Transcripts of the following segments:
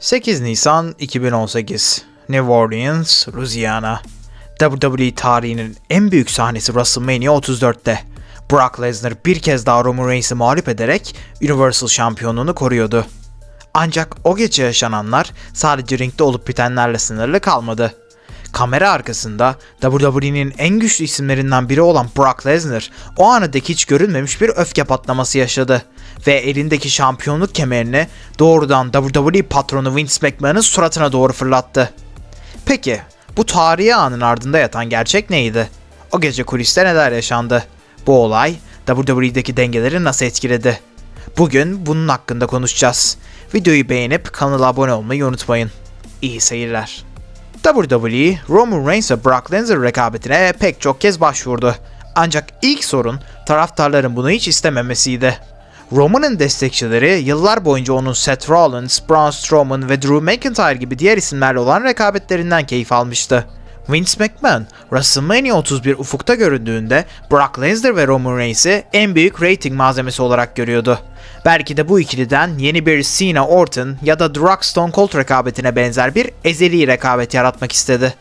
8 Nisan 2018 New Orleans, Louisiana WWE tarihinin en büyük sahnesi WrestleMania 34'te. Brock Lesnar bir kez daha Roman Reigns'i mağlup ederek Universal şampiyonluğunu koruyordu. Ancak o gece yaşananlar sadece ringde olup bitenlerle sınırlı kalmadı. Kamera arkasında WWE'nin en güçlü isimlerinden biri olan Brock Lesnar o ana hiç görülmemiş bir öfke patlaması yaşadı ve elindeki şampiyonluk kemerini doğrudan WWE patronu Vince McMahon'ın suratına doğru fırlattı. Peki bu tarihi anın ardında yatan gerçek neydi? O gece kuliste neler yaşandı? Bu olay WWE'deki dengeleri nasıl etkiledi? Bugün bunun hakkında konuşacağız. Videoyu beğenip kanala abone olmayı unutmayın. İyi seyirler. WWE, Roman Reigns ve Brock Lesnar rekabetine pek çok kez başvurdu. Ancak ilk sorun taraftarların bunu hiç istememesiydi. Roman'ın destekçileri yıllar boyunca onun Seth Rollins, Braun Strowman ve Drew McIntyre gibi diğer isimlerle olan rekabetlerinden keyif almıştı. Vince McMahon, WrestleMania 31 ufukta göründüğünde Brock Lesnar ve Roman Reigns'i en büyük rating malzemesi olarak görüyordu. Belki de bu ikiliden yeni bir Cena Orton ya da The Stone Cold rekabetine benzer bir ezeli rekabet yaratmak istedi.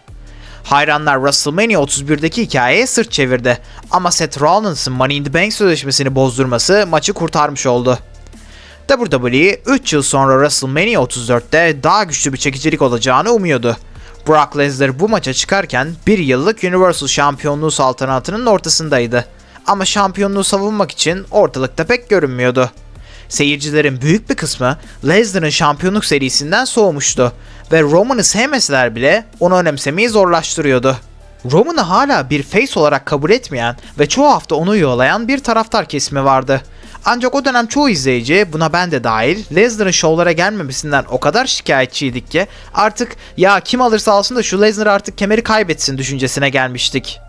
Hayranlar WrestleMania 31'deki hikayeye sırt çevirdi ama Seth Rollins'ın Money in the Bank sözleşmesini bozdurması maçı kurtarmış oldu. WWE 3 yıl sonra WrestleMania 34'te daha güçlü bir çekicilik olacağını umuyordu. Brock Lesnar bu maça çıkarken bir yıllık Universal şampiyonluğu saltanatının ortasındaydı. Ama şampiyonluğu savunmak için ortalıkta pek görünmüyordu. Seyircilerin büyük bir kısmı Lesnar'ın şampiyonluk serisinden soğumuştu ve Roman'ı sevmeseler bile onu önemsemeyi zorlaştırıyordu. Roman'ı hala bir face olarak kabul etmeyen ve çoğu hafta onu yolayan bir taraftar kesimi vardı. Ancak o dönem çoğu izleyici buna ben de dahil Lesnar'ın şovlara gelmemesinden o kadar şikayetçiydik ki artık ya kim alırsa alsın da şu Lesnar artık kemeri kaybetsin düşüncesine gelmiştik.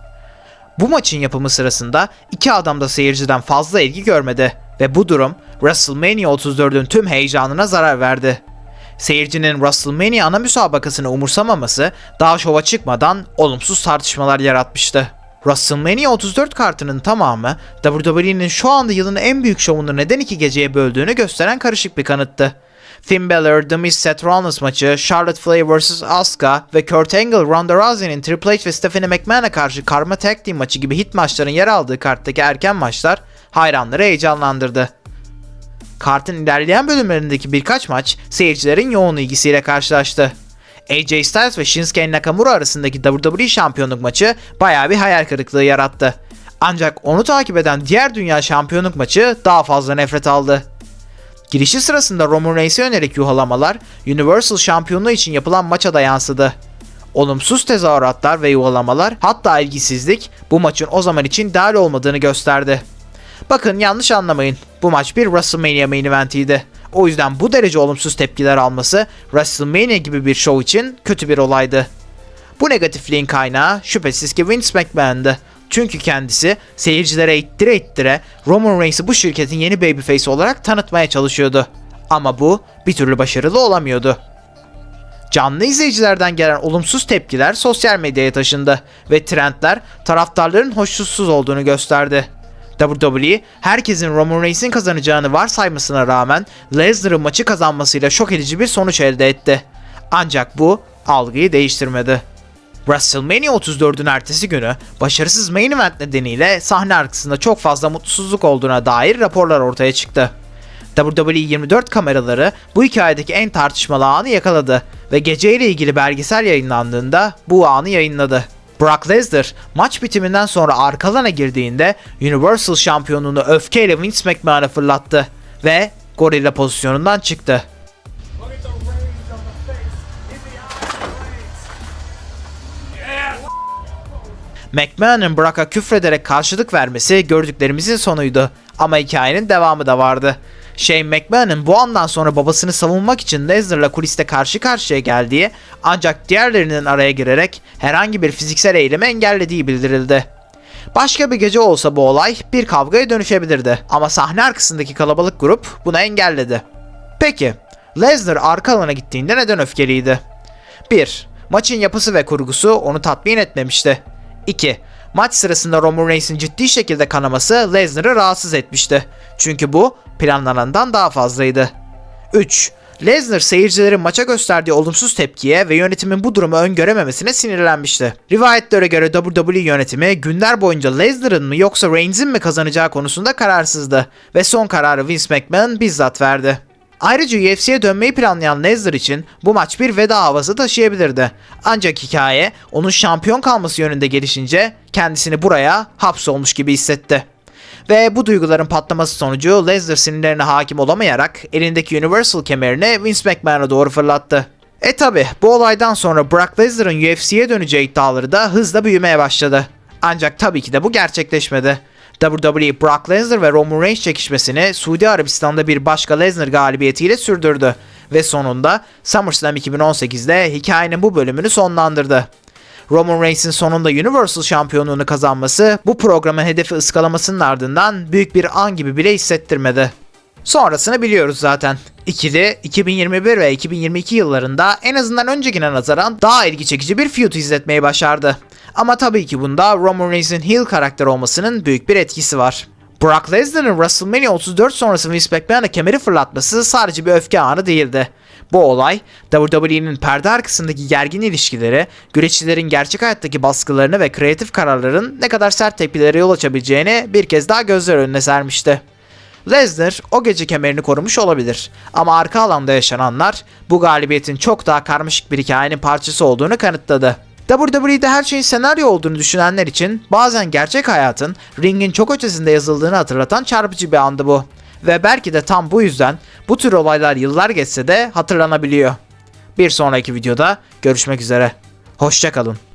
Bu maçın yapımı sırasında iki adam da seyirciden fazla ilgi görmedi ve bu durum WrestleMania 34'ün tüm heyecanına zarar verdi. Seyircinin WrestleMania ana müsabakasını umursamaması daha şova çıkmadan olumsuz tartışmalar yaratmıştı. WrestleMania 34 kartının tamamı WWE'nin şu anda yılın en büyük şovunu neden iki geceye böldüğünü gösteren karışık bir kanıttı. Finn Balor, The Miz Seth Rollins maçı, Charlotte Flair vs. Asuka ve Kurt Angle, Ronda Rousey'nin Triple H ve Stephanie McMahon'a karşı karma tag team maçı gibi hit maçların yer aldığı karttaki erken maçlar hayranları heyecanlandırdı. Kartın ilerleyen bölümlerindeki birkaç maç seyircilerin yoğun ilgisiyle karşılaştı. AJ Styles ve Shinsuke Nakamura arasındaki WWE şampiyonluk maçı bayağı bir hayal kırıklığı yarattı. Ancak onu takip eden diğer dünya şampiyonluk maçı daha fazla nefret aldı. Girişi sırasında Roman Reigns'e yönelik yuhalamalar Universal şampiyonluğu için yapılan maça da yansıdı. Olumsuz tezahüratlar ve yuhalamalar hatta ilgisizlik bu maçın o zaman için dahil olmadığını gösterdi. Bakın yanlış anlamayın. Bu maç bir WrestleMania main eventiydi. O yüzden bu derece olumsuz tepkiler alması WrestleMania gibi bir show için kötü bir olaydı. Bu negatifliğin kaynağı şüphesiz ki Vince McMahon'dı. Çünkü kendisi seyircilere ittire ittire Roman Reigns'i bu şirketin yeni babyface olarak tanıtmaya çalışıyordu. Ama bu bir türlü başarılı olamıyordu. Canlı izleyicilerden gelen olumsuz tepkiler sosyal medyaya taşındı ve trendler taraftarların hoşnutsuz olduğunu gösterdi. WWE herkesin Roman Reigns'in kazanacağını varsaymasına rağmen Lesnar'ın maçı kazanmasıyla şok edici bir sonuç elde etti. Ancak bu algıyı değiştirmedi. WrestleMania 34'ün ertesi günü başarısız main event nedeniyle sahne arkasında çok fazla mutsuzluk olduğuna dair raporlar ortaya çıktı. WWE 24 kameraları bu hikayedeki en tartışmalı anı yakaladı ve geceyle ilgili belgesel yayınlandığında bu anı yayınladı. Brock Lesnar maç bitiminden sonra arkalana girdiğinde Universal şampiyonluğunu öfkeyle Vince McMahon'a fırlattı ve gorilla pozisyonundan çıktı. McMahon'ın Brock'a küfrederek karşılık vermesi gördüklerimizin sonuydu. Ama hikayenin devamı da vardı. Shane McMahon'ın bu andan sonra babasını savunmak için Lesnar'la kuliste karşı karşıya geldiği ancak diğerlerinin araya girerek herhangi bir fiziksel eylemi engellediği bildirildi. Başka bir gece olsa bu olay bir kavgaya dönüşebilirdi ama sahne arkasındaki kalabalık grup bunu engelledi. Peki, Lesnar arka alana gittiğinde neden öfkeliydi? 1. Maçın yapısı ve kurgusu onu tatmin etmemişti. 2. Maç sırasında Roman Reigns'in ciddi şekilde kanaması Lesnar'ı rahatsız etmişti. Çünkü bu planlanandan daha fazlaydı. 3. Lesnar seyircilerin maça gösterdiği olumsuz tepkiye ve yönetimin bu durumu öngörememesine sinirlenmişti. Rivayetlere göre WWE yönetimi günler boyunca Lesnar'ın mı yoksa Reigns'in mi kazanacağı konusunda kararsızdı ve son kararı Vince McMahon bizzat verdi. Ayrıca UFC'ye dönmeyi planlayan Lesnar için bu maç bir veda havası taşıyabilirdi. Ancak hikaye onun şampiyon kalması yönünde gelişince kendisini buraya hapsolmuş gibi hissetti. Ve bu duyguların patlaması sonucu Lesnar sinirlerine hakim olamayarak elindeki Universal kemerini Vince McMahon'a doğru fırlattı. E tabi bu olaydan sonra Brock Lesnar'ın UFC'ye döneceği iddiaları da hızla büyümeye başladı. Ancak tabii ki de bu gerçekleşmedi. WWE Brock Lesnar ve Roman Reigns çekişmesini Suudi Arabistan'da bir başka Lesnar galibiyetiyle sürdürdü ve sonunda SummerSlam 2018'de hikayenin bu bölümünü sonlandırdı. Roman Reigns'in sonunda Universal şampiyonluğunu kazanması bu programın hedefi ıskalamasının ardından büyük bir an gibi bile hissettirmedi. Sonrasını biliyoruz zaten. İkili 2021 ve 2022 yıllarında en azından öncekine nazaran daha ilgi çekici bir feud izletmeyi başardı. Ama tabii ki bunda Roman Reigns'in heel karakter olmasının büyük bir etkisi var. Brock Lesnar'ın WrestleMania 34 sonrası Vince McMahon'a kemeri fırlatması sadece bir öfke anı değildi. Bu olay WWE'nin perde arkasındaki gergin ilişkileri, güreşçilerin gerçek hayattaki baskılarını ve kreatif kararların ne kadar sert tepkilere yol açabileceğini bir kez daha gözler önüne sermişti. Lesnar o gece kemerini korumuş olabilir ama arka alanda yaşananlar bu galibiyetin çok daha karmaşık bir hikayenin parçası olduğunu kanıtladı. WWE'de her şeyin senaryo olduğunu düşünenler için bazen gerçek hayatın ringin çok ötesinde yazıldığını hatırlatan çarpıcı bir andı bu. Ve belki de tam bu yüzden bu tür olaylar yıllar geçse de hatırlanabiliyor. Bir sonraki videoda görüşmek üzere. Hoşçakalın.